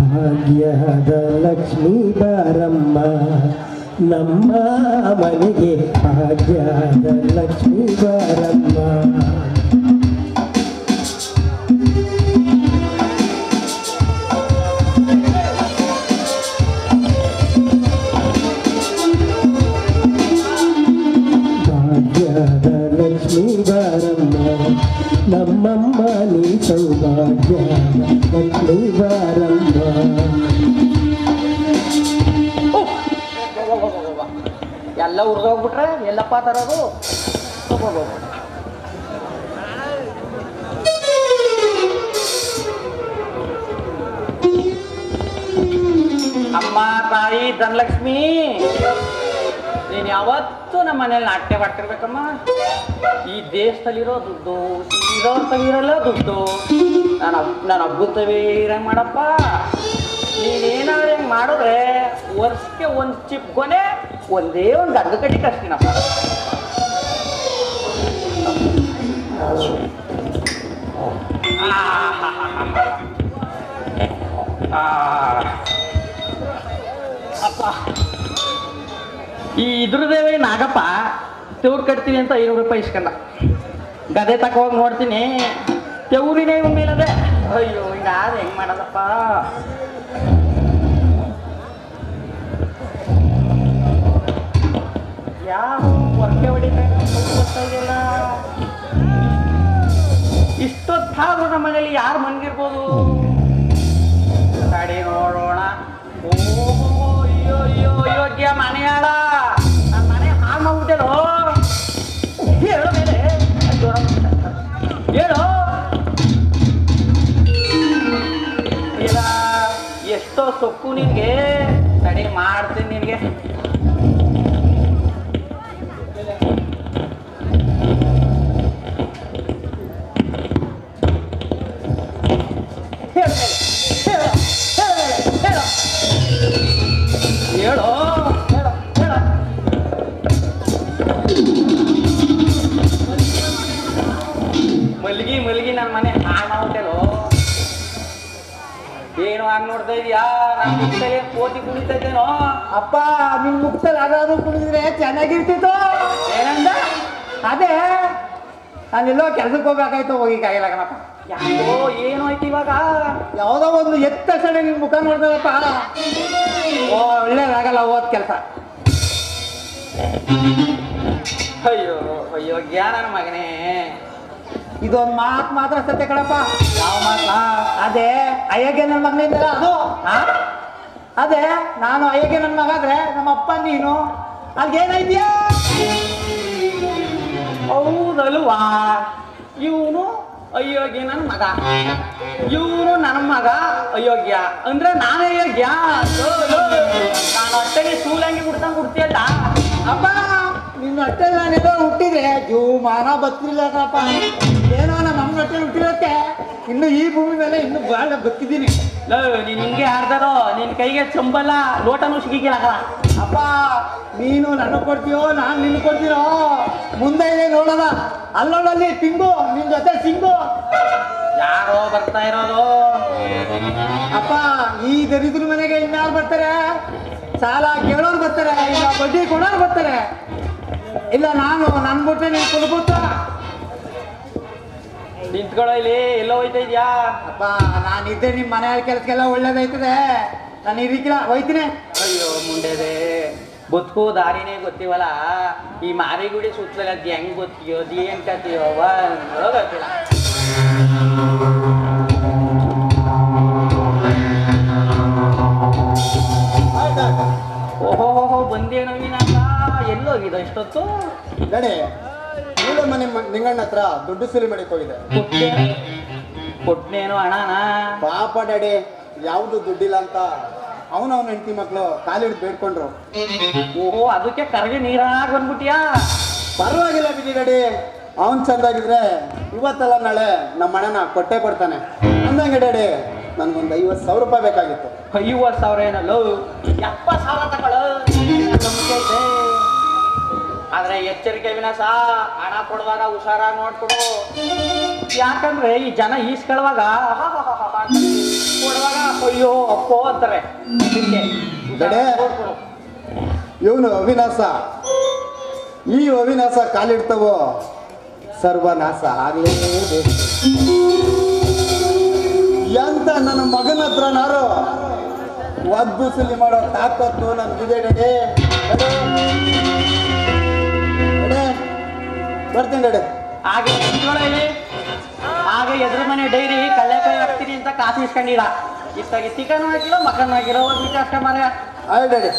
ಭಾಗ್ಯದ ಲಕ್ಷ್ಮೀ ಬಾರಮ್ಮ ನಮ್ಮ ಮನೆಗೆ ಭಾಗ್ಯದ ಲಕ್ಷ್ಮೀ ಲಕ್ಷ್ಮೀ ಬಾರಮ್ಮ ನಮ್ಮಮ್ಮ ನೀ ಸೌಭಾಗ್ಯ ಲಕ್ಷ್ಮೀ ಬಾರಮ್ಮ. ಎಲ್ಲ ಉರ್ದೋಗ್ಬಿಟ್ರೆ ಎಲ್ಲಪ್ಪ ತರೋದು? ಅಮ್ಮ ತಾಯಿ ಧನಲಕ್ಷ್ಮಿ. ನೀನು ಯಾವತ್ತೂ ನಮ್ಮ ಮನೇಲಿ ನಾಟ್ಯ ಮಾಡ್ತಿರ್ಬೇಕಮ್ಮ. ಈ ದೇಶದಲ್ಲಿರೋ ದುಡ್ಡು ಇರೋ ತಗಿರಲ್ಲ ದುಡ್ಡು. ನಾನು ನಾನು ಹಬ್ಬದ ಇರಂಗೆ ಮಾಡಪ್ಪ. ನೀನೇನಾದ್ರೆ ಹೆಂಗೆ ಮಾಡಿದ್ರೆ ವರ್ಷಕ್ಕೆ ಒಂದು ಚಿಪ್ ಕೊನೆ ಒಂದೇ ಒಂದು ಅರ್ಧ ಕಟ್ಟಿ ಕಟ್ತೀನಪ್ಪ ಆ ಅಪ್ಪ ಈ ಇದ್ರದೇವೇ ನಾಗಪ್ಪ, ತೆವ್ರು ಕಟ್ತೀನಿ ಅಂತ ಐನೂರು ರೂಪಾಯಿ ಇಸ್ಕೊಂಡ ಗದೆ ತಕೋಗಿ ನೋಡ್ತೀನಿ, ತೆವ್ರಿನೇ ಮೇಲೆ ಮೇಲದೆ. ಅಯ್ಯೋ ಹಿಂಗಾದ ಹೆಂಗ್ ಮಾಡೋದಪ್ಪ ಯಾವ ಹೊರಕೆ ಹೊಡಿತಾರೆ ಗೊತ್ತಾಗಿಲ್ಲ ಇಷ್ಟೊತ್ತಾದ್ರೂ ಯಾರು ಮನ್ಗಿರ್ಬೋದು? ಎಷ್ಟೋ ಸೊಕ್ಕು ನಿನಗೆ. ಸರಿ ಮಾಡ್ತೀನಿ ನಿನ್ಗೆ. ಹಂಗ್ ನೋಡ್ತಾ ಇದೀಯಾ? ನನ್ನ ಮುಕ್ತಲೇ ಕೋತಿ ಕುಣಿತಾ ಇದ್ದೇನೋ? ಅಪ್ಪ ನಿನ್ ಮುಕ್ತಲ್ಲಿ ಅದಾದ್ರು ಕುಣಿದ್ರೆ ಚೆನ್ನಾಗಿರ್ತಿತ್ತು? ಏನಂದ? ಅದೇ. ನಾನೆಲ್ಲೋ ಕೆಲ್ಸಕ್ಕೆ ಹೋಗ್ಬೇಕಾಯ್ತು ಹೋಗಿಕ್ಕಾಗಿಲ್ಲ ಕಣಪ್ಪ. ಯಾಕೋ ಏನು ಆಯ್ತು ಇವಾಗ? ಯಾವುದೋ ಒಂದು ಎತ್ತ ಸಣ್ಣ ನಿನ್ ಮುಖ ನೋಡ್ತಾರಪ್ಪ ಓ ಒಳ್ಳೇದಾಗಲ್ಲ ಓದ್ ಕೆಲಸ. ಅಯ್ಯೋ ಅಯ್ಯೋ ಜ್ಞಾನ ಮಗನೇ. ಇದೊಂದು ಮಾತು ಮಾತ್ರ ಸತ್ಯ ಕಣಪ್ಪ. ಯಾವ ಮಾತಾ? ಅದೇ, ಅಯ್ಯಗೆ ನನ್ನ ಮಗನಿದ್ದಲ್ಲ ಅದು. ಅದೇ, ನಾನು ಅಯ್ಯಗೆ ನನ್ನ ಮಗ ಆದ್ರೆ ನಮ್ಮ ಅಪ್ಪ ನೀನು ಅಲ್ಗೇನೈದ್ಯಾ ಹೌದಲ್ವಾ? ಇವನು ಅಯೋಗ್ಯ ನನ್ನ ಮಗ. ಇವನು ನನ್ನ ಮಗ ಅಯೋಗ್ಯ ಅಂದ್ರೆ ನಾನೇ ಅಯೋಗ್ಯ. ನಾನು ಅಷ್ಟೇ ಸೂಲಂಗಿ ಕುಡ್ತಾ ಬಿಡ್ತೀಯಲ್ಲ ಅಪ್ಪ ನಿನ್ನ ಹೊಟ್ಟೆಲಿ ನಾನೆಲ್ಲೋ ಹುಟ್ಟಿದ್ರೆ ಜೀವ ಮಾನ ಬತ್ತಿಲ್ಲ ಕಣಪ್ಪ. ಏನೋ ನಮ್ಮ ಅಮ್ಮನ ಹುಟ್ಟಿರತ್ತೆ ಹುಟ್ಟಿರೋಕ್ಕೆ. ಇನ್ನು ಈ ಭೂಮಿ ಮೇಲೆ ಇನ್ನು ಬಹಳ ಬತ್ತಿದ್ದೀನಿ ನೀನು ನೀನ್ ಹಿಂಗೆ ಆಡ್ದಾರೋ ನಿನ್ನ ಕೈಗೆ ಚಂಬಲ್ಲ ಲೋಟನೂ ಸಿಗಿಗಿಲ್ಲ ಅಪ್ಪ ನೀನು ನನಗೆ ಕೊಡ್ತೀಯೋ ನಾನು ನಿನ್ನ ಕೊಡ್ತೀನೋ? ಮುಂದೆ ಇದೆ ನೋಡೋಣ. ಅಲ್ಲೋಡಲ್ಲಿ ತಿಂಗು ನಿನ್ ಜೊತೆ ಸಿಂಗು. ಯಾರೋ ಬರ್ತಾ ಇರೋದು? ಅಪ್ಪ ಈ ದರಿದ್ರ ಮನೆಗೆ ಇನ್ಯಾರು ಬರ್ತಾರೆ? ಸಾಲ ಕೇಳೋರು ಬರ್ತಾರೆ ಇಲ್ಲ ಬಡ್ಡಿ ಕೊಡೋರು ಬರ್ತಾರೆ? ಇಲ್ಲ ನಾನು ನನ್ ಬಿಟ್ಟೆ ನೀನ್ ಕುಲ್ಬಿಟ್ಟ ನಿಂತ್ಕೊಳ್ಳೋ ಇಲ್ಲಿ ಎಲ್ಲೋ ಹೋಯ್ತಾ ಇದ್ಯಾ? ಅಪ್ಪ ನಾನಿದ್ದೆ ನಿಮ್ಮ ಮನೆ ಕೆಲಸಕ್ಕೆಲ್ಲ ಒಳ್ಳೇದೈತದೆ ನಾನು ಇರಿಕಿಲ್ಲ ಹೋಯ್ತೀನಿ. ಅಯ್ಯೋ ಮುಂಡೆದೆ. ಬದುಕು ದಾರಿನೇ ಗೊತ್ತಿವಲ್ಲ. ಈ ಮಾರಿಗುಡಿ ಸುತ್ತಲ ಅದ್ ಹೆಂಗ್ ಗೊತ್ತಿಯೋ ಅದ್ ಏನ್ ಕತಿಯೋ ಅವ್ ಗೊತ್ತಿಲ್ಲ ಬಂದೇನೋ ನೀನಲ್ಲ ಎಲ್ಲೋಗಿದ ಇಷ್ಟೊತ್ತು? ನಡೆ ನೀನು ಮನೆ ನಿಂಗಣ್ಣ ಹತ್ರ ದುಡ್ಡು ಸುಲಿ ಮಾಡಕ್ ಹೋಗಿದೆ. ಕೊಟ್ಟೆ ಕೊಟ್ನೇನೋ ಹಣನ? ಪಾಪ ಡ್ಯಾಡಿ ಯಾವ್ದು ದುಡ್ಡಿಲ್ಲ ಅಂತ ಅವನವನ ಹೆಂಡತಿ ಮಕ್ಳು ಕಾಲಿಡ್ದು ಬೇಡ್ಕೊಂಡ್ರು. ಓಹೋ ಅದಕ್ಕೆ ಕರಗಿ ನೀರಾಗ ಬಂದ್ಬಿಟ್ಯಾ ಪರವಾಗಿಲ್ಲ ಬಿಡಿ ಡ್ಯಾಡಿ ಅವನ್ ಚಂದಾಗಿದ್ರೆ ಇವತ್ತಲ್ಲ ನಾಳೆ ನಮ್ಮ ಅಣ್ಣನ ಕೊಟ್ಟೆ ಕೊಡ್ತಾನೆ. ಅಂದಂಗೆ ಡ್ಯಾಡಿ ನನ್ಗೊಂದು ಐವತ್ತು ಸಾವಿರ ರೂಪಾಯಿ ಬೇಕಾಗಿತ್ತು. ಐವತ್ತು ಸಾವಿರ ಏನಲ್ಲೋ? ಎಪ್ಪತ್ತು ಸಾವಿರ ತಗೊಳ್ಳೋ ನಂಬಿಕೆ ಐತೆ ಆದ್ರೆ ಎಚ್ಚರಿಕೆ ವಿನಾಶ ಹಣ ಕೊಡುವಾಗ ಹುಷಾರಾಗಿ ನೋಡ್ಕೊಡು. ಯಾಕಂದ್ರೆ ಈ ಜನ ಈಸ್ಕೊಳ್ಳುವಾಗ. ಕೊಡುವಾಗ ಅಯ್ಯೋ ಅಪ್ಪೋ ಅಂತಾರೆ. ಇವನು ಅವಿನಾಶ. ಈ ಅವಿನಾಶ ಕಾಲಿಡ್ತವೋ? ಸರ್ವನಾಶ ಆಗ್ಲೇಬೇಕು. ಎಂತ ನನ್ನ ಮಗನ ಹತ್ರ ನಾರು? ಒದ್ದು ಸುಲಿ ಮಾಡೋ ತಾಕತ್ತು ನನ್ನ ಡಡೆ. ಬರ್ತೀನಿ ಡಡೆ ಹಾಗೆ ಇಲ್ಲಿ. ಹಾಗೆ ಎದುರು ಮನೆ ಡೈರಿ ಕಲ್ಯಾಣ ಹಾಕ್ತೀನಿ ಅಂತ ಕಾಸು ಇಸ್ಕೊಂಡಿಲ್ಲ. ಇಷ್ಟಾಗಿ ಚಿಕನ್ ಹಾಕಿಲ್ಲ ಮಕನ್ ಹಾಕಿರೋ ಒಂದು ಅಷ್ಟೇ ಮರ ಡಡೆ